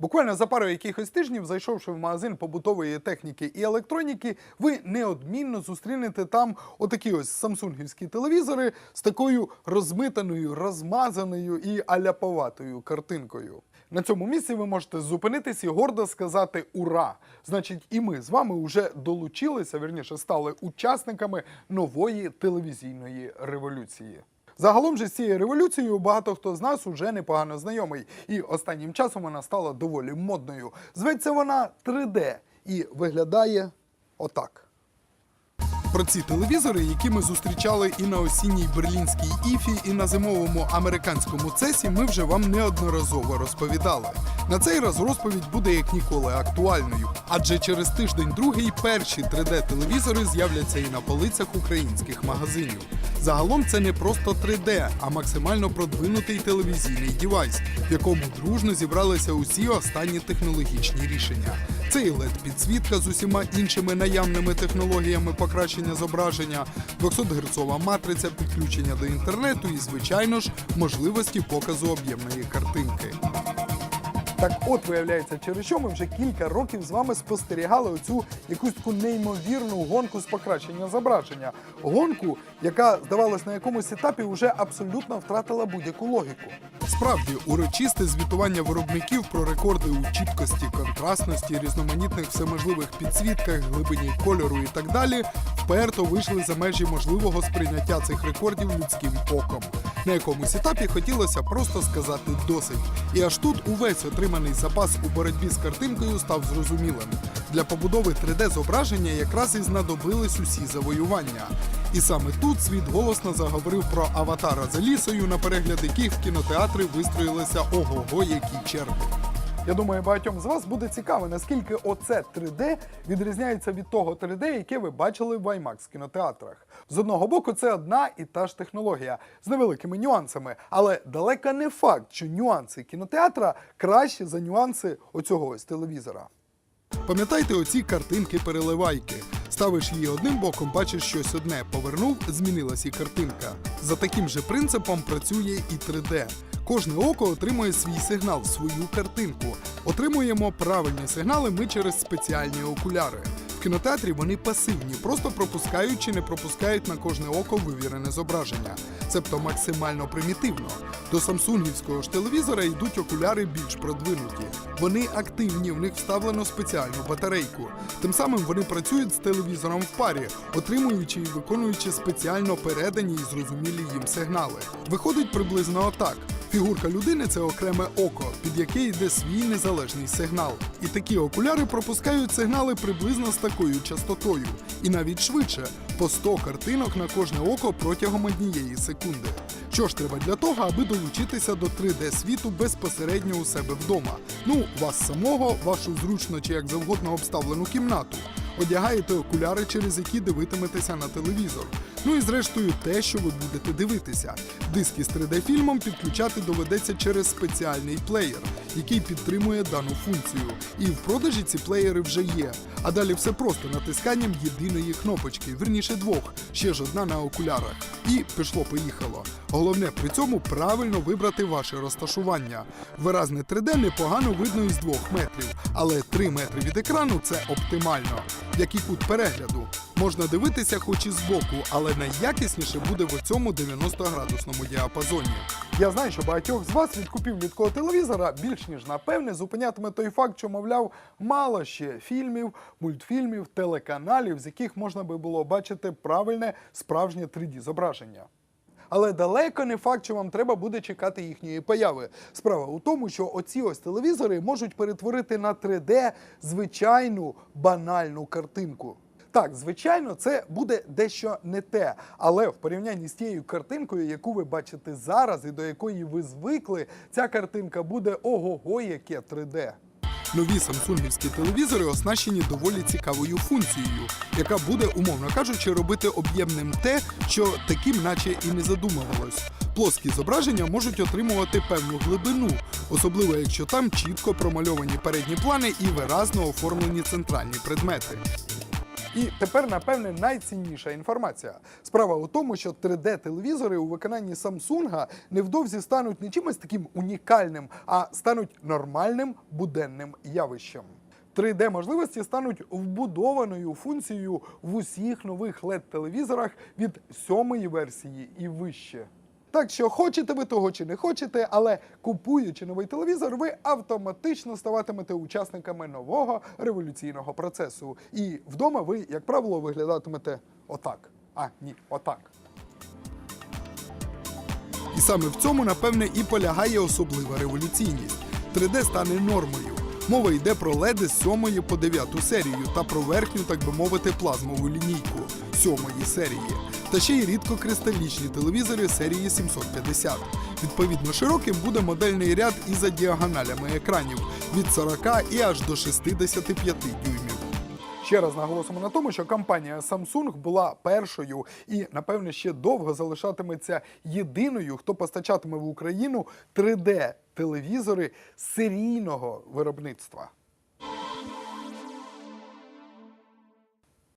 Буквально за пару якихось тижнів, зайшовши в магазин побутової техніки і електроніки, ви неодмінно зустрінете там отакі ось самсунгівські телевізори з такою розмитаною, розмазаною і аляповатою картинкою. На цьому місці ви можете зупинитись і гордо сказати Ура! Значить, і ми з вами вже долучилися, вірніше, стали учасниками нової телевізійної революції. Загалом же з цією революцією багато хто з нас уже непогано знайомий, і останнім часом вона стала доволі модною. Зветься вона 3D і виглядає отак. Про ці телевізори, які ми зустрічали і на осінній берлінській іфі, і на зимовому американському цесі, ми вже вам неодноразово розповідали. На цей раз розповідь буде як ніколи актуальною, адже через тиждень другий перші 3D-телевізори з'являться і на полицях українських магазинів. Загалом це не просто 3D, а максимально продвинутий телевізійний девайс, в якому дружно зібралися усі останні технологічні рішення. Це і led підсвітка з усіма іншими наявними технологіями покращення зображення, 200 герцова матриця підключення до інтернету і, звичайно ж, можливості показу об'ємної картинки. Так от виявляється, через що ми вже кілька років з вами спостерігали оцю якусь таку неймовірну гонку з покращення зображення. Гонку, яка, здавалось, на якомусь етапі вже абсолютно втратила будь-яку логіку. Справді, урочисте звітування виробників про рекорди у чіткості, контрастності, різноманітних всеможливих підсвітках, глибині кольору і так далі, вперто вийшли за межі можливого сприйняття цих рекордів людським оком. На якомусь етапі хотілося просто сказати досить. І аж тут увесь отриманий запас у боротьбі з картинкою став зрозумілим. Для побудови 3D-зображення якраз і знадобились усі завоювання. І саме тут світ голосно заговорив про аватара за лісою, на перегляд яких в кінотеатри вистроїлися ого-го які черги. Я думаю, багатьом з вас буде цікаво, наскільки оце 3D відрізняється від того 3D, яке ви бачили в IMAX кінотеатрах. З одного боку, це одна і та ж технологія з невеликими нюансами, але далеко не факт, що нюанси кінотеатра кращі за нюанси оцього ось телевізора. Пам'ятайте оці картинки-переливайки. Ставиш її одним боком, бачиш щось одне. Повернув, змінилась і картинка. За таким же принципом працює і 3D. Кожне око отримує свій сигнал, свою картинку. Отримуємо правильні сигнали ми через спеціальні окуляри. В кінотеатрі вони пасивні, просто пропускають чи не пропускають на кожне око вивірене зображення. Цебто максимально примітивно. До самсунгівського ж телевізора йдуть окуляри більш продвинуті. Вони активні, в них вставлено спеціальну батарейку. Тим самим вони працюють з телевізором в парі, отримуючи і виконуючи спеціально передані і зрозумілі їм сигнали. Виходить приблизно отак. Фігурка людини це окреме око, під яке йде свій незалежний сигнал. І такі окуляри пропускають сигнали приблизно з такою частотою, і навіть швидше по 100 картинок на кожне око протягом однієї секунди. Що ж треба для того, аби долучитися до 3D світу безпосередньо у себе вдома? Ну, вас самого, вашу зручно чи як завгодно обставлену кімнату. Одягаєте окуляри, через які дивитиметеся на телевізор. Ну і зрештою те, що ви будете дивитися. Диски з 3D-фільмом підключати доведеться через спеціальний плеєр, який підтримує дану функцію. І в продажі ці плеєри вже є. А далі все просто натисканням єдиної кнопочки, верніше двох, ще ж одна на окулярах. І пішло-поїхало. Головне при цьому правильно вибрати ваше розташування. Виразне 3D непогано видно із двох метрів, але 3 метри від екрану це оптимально. Як і кут перегляду. Можна дивитися хоч і збоку, але найякісніше буде в цьому 90-градусному діапазоні. Я знаю, що багатьох з вас від купівлі телевізора більш ніж напевне зупинятиме той факт, що, мовляв, мало ще фільмів, мультфільмів, телеканалів, з яких можна би було бачити правильне справжнє 3D-зображення. Але далеко не факт, що вам треба буде чекати їхньої появи. Справа у тому, що оці ось телевізори можуть перетворити на 3D звичайну банальну картинку. Так, звичайно, це буде дещо не те, але в порівнянні з тією картинкою, яку ви бачите зараз і до якої ви звикли, ця картинка буде ого-го, яке 3D. Нові самсунгівські телевізори оснащені доволі цікавою функцією, яка буде, умовно кажучи, робити об'ємним те, що таким наче і не задумувалось. Плоскі зображення можуть отримувати певну глибину, особливо якщо там чітко промальовані передні плани і виразно оформлені центральні предмети. І тепер, напевне, найцінніша інформація. Справа у тому, що 3D-телевізори у виконанні Samsung невдовзі стануть не чимось таким унікальним, а стануть нормальним буденним явищем. 3D-можливості стануть вбудованою функцією в усіх нових LED-телевізорах від сьомої версії і вище. Так що хочете ви того чи не хочете, але купуючи новий телевізор, ви автоматично ставатимете учасниками нового революційного процесу. І вдома ви, як правило, виглядатимете отак. А ні, отак. І саме в цьому, напевне, і полягає особлива революційність. 3D стане нормою. Мова йде про леди з 7 по 9 серію та про верхню, так би мовити, плазмову лінійку 7 серії. Та ще й рідкокристалічні телевізори серії 750. Відповідно, широким буде модельний ряд і за діагоналями екранів від 40 і аж до 65 дюймів. Ще раз наголосимо на тому, що компанія Samsung була першою і, напевне, ще довго залишатиметься єдиною, хто постачатиме в Україну 3D телевізори серійного виробництва.